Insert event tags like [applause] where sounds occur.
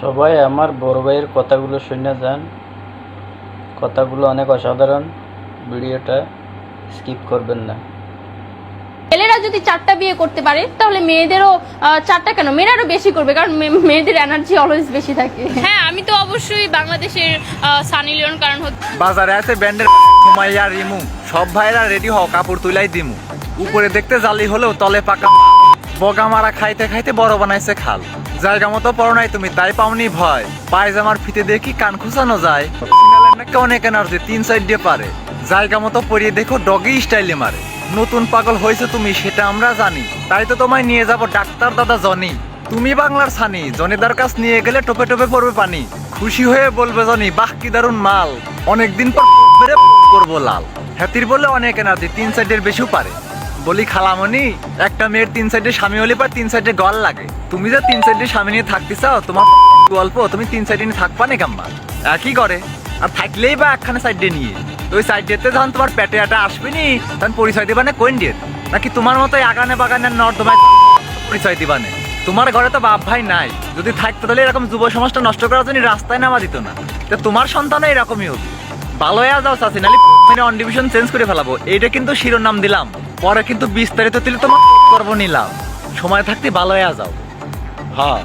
সবাই আমার বড় ভাইয়ের কথাগুলো শুনে যান। কথাগুলো অনেক অসাধারণ। ভিডিওটা স্কিপ করবেন না। ছেলেরা যদি চারটা বিয়ে করতে পারে তাহলে মেয়েদেরও চারটা কেন? মেয়েরা আরও বেশি করবে কারণ মেয়েদের এনার্জি অলওয়েজ বেশি থাকে। হ্যাঁ আমি তো অবশ্যই বাংলাদেশের সানি লিওন কারণ হচ্ছে বাজারে আছে ব্যান্ডের হুমাইয়া রিমু। সব ভাইরা রেডি হও কাপড় তুলাই দিমু। উপরে দেখতে জালি হলেও তলে পাকা বগা মারা খাইতে খাইতে বড় বানাইছে খাল। জায়গা মতো পড়ো নাই তুমি, তাই পাওনি ভয়। পায়জামার ফিতে দেখি কান খুসানো যায়। নাকি অনেক এনার্জি, তিন সাইড দিয়ে পারে। জায়গা মতো পরিয়ে দেখো ডগি স্টাইলে মারে। নতুন পাগল হয়েছে তুমি, সেটা আমরা জানি। তাই তো তোমায় নিয়ে যাব ডাক্তার দাদা জনি। তুমি বাংলার ছানি, জনিদার কাছ নিয়ে গেলে টোপে টোপে পড়বে পানি। খুশি হয়ে বলবে জনি, বাহ, কি দারুণ মাল। অনেকদিন পর করব লাল। হ্যাতির বলে অনেক এনার্জি, তিন সাইডের বেশিও পারে। বলি খালামনি একটা মেয়ের তিন সাইডে স্বামী হলে পর তিন সাইডে গল লাগে। তুমি যে তিন সাইডে স্বামী নিয়ে থাকতে চাও, তোমার গল্প তুমি তিন সাইডে নিয়ে থাকবা না কাম্মা একই করে? আর থাকলেই বা একখানে সাইডে নিয়ে। ওই সাইডেতে যখন তোমার পেটে আটা আসবে নি, তখন পরিচয় দিবা না কোন ডেট নাকি তোমার মতো আগানে বাগানে নর্দমায় পরিচয় দিবা না? তোমার ঘরে তো বাপ ভাই নাই। যদি থাকতো তাহলে এরকম যুব সমাজটা নষ্ট করার জন্য রাস্তায় নামা দিত না। তো তোমার সন্তানও এরকমই হবে। ভালো হয়ে যাও, চাচি, নাহলে [laughs] অন ডিভিশন চেঞ্জ করে ফেলাবো। এইটা কিন্তু শিরোনাম দিলাম। পরে কিন্তু বিস্তারিত দিলে তোমার করব নিলাম। সময় থাকতে ভালো যাও। হ্যাঁ।